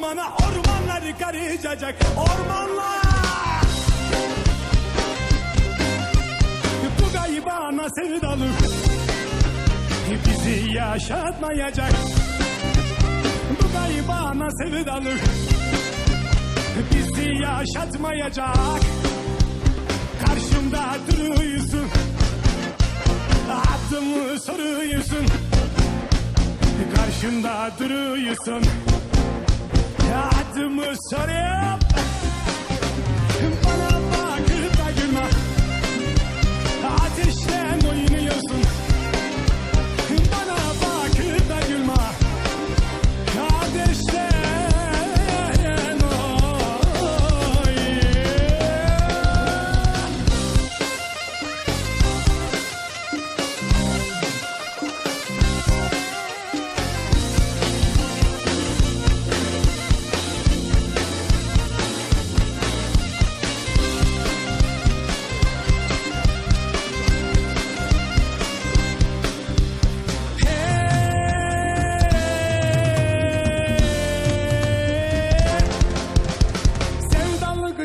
mavi karışacak ormanlar. Bu gaybana sevdalı Bizi yaşatmayacak. Bu gaybana sevdalı Bizi yaşatmayacak. Karşımda duruyorsun. Adımı soruyorsun. Karşımda duruyorsun Adımı soruyorum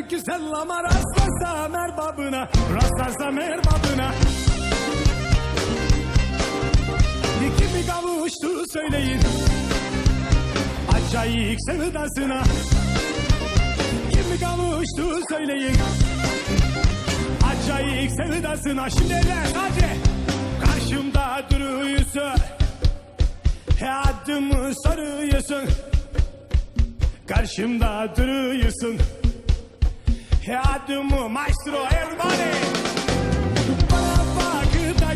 güzel ama rastlarsam erbabına Rastlarsam erbabına Kimi kavuştu söyleyin. Acayip sevdasına. Kimi kavuştu söyleyin. Acayip sevdasına. Şimdi eller hadi. Karşımda duruyorsun. Adımı soruyorsun. Karşımda duruyorsun Yardımı maestro everybody Bana bak da